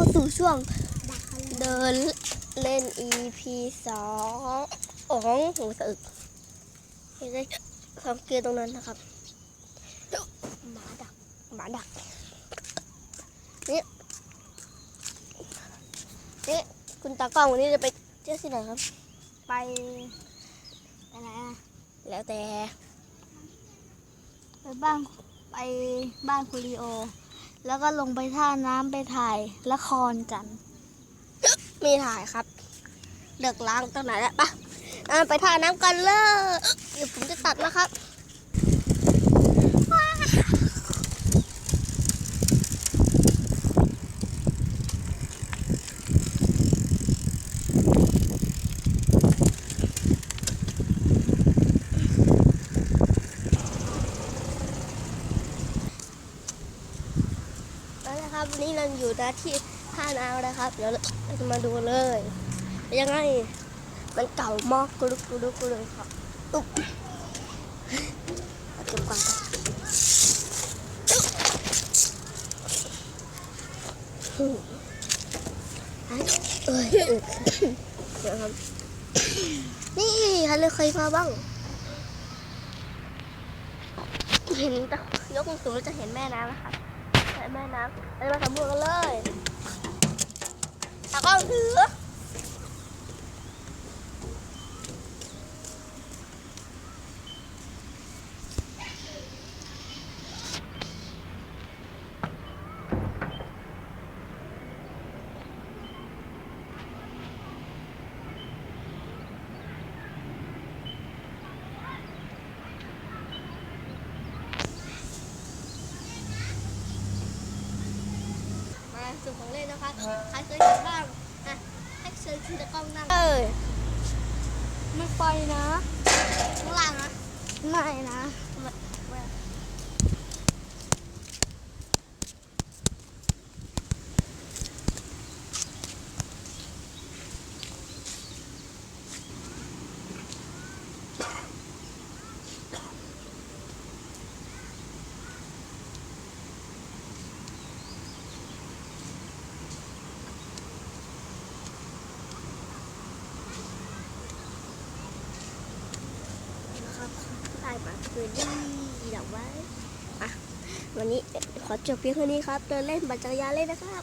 เข้าสู่ช่วงเดินเล่น EP สองของหูสะอึกเห็นได้สังเกตตรงนั้นนะครับหมาดักหมาดักนี่นี่คุณตากล้องวันนี้จะไปเที่ยวที่ไหนครับ ไปไปไหนอะแล้วแต่ไปบ้านไปบ้านคุณลีโอ แล้วก็ลงไปท่าน้ำไปถ่ายละครกัน มีถ่ายครับเลิกล้างตรงไหนแล้วปะอะไปท่าน้ำกันเลยเดี๋ยวผมจะตัดนะครับ นะครับวันนี้เราอยู่น้าที่ท่าน้ำนะครับ เดี๋ยวเราจะมาดูเลยยังไงมันเก่ามากกรุกกรุกกรุกครับอุ๊บเก็บก่อนเดี๋ยวครับนี่ใครเลยเคยมาบ้าง เห็นยกมือสูงจะเห็นแม่น้ำนะครับ ใช่แม่น้ำเราจะมาสำรวจกันเลยตากล้องถือ มาสู่ของเล่นนะคะใครเคยเห็นบ้างอะให้เชิญคุณตากล้องนั่งเอ้ยไม่ไปนะข้างล่างนะไม่นะ นะครับถ่ายมาคืนดีดอกไว้อะวันนี้ขอจบเพียงเท่านี้ครับเดินเล่นบัจจักรยานเล่นนะครับ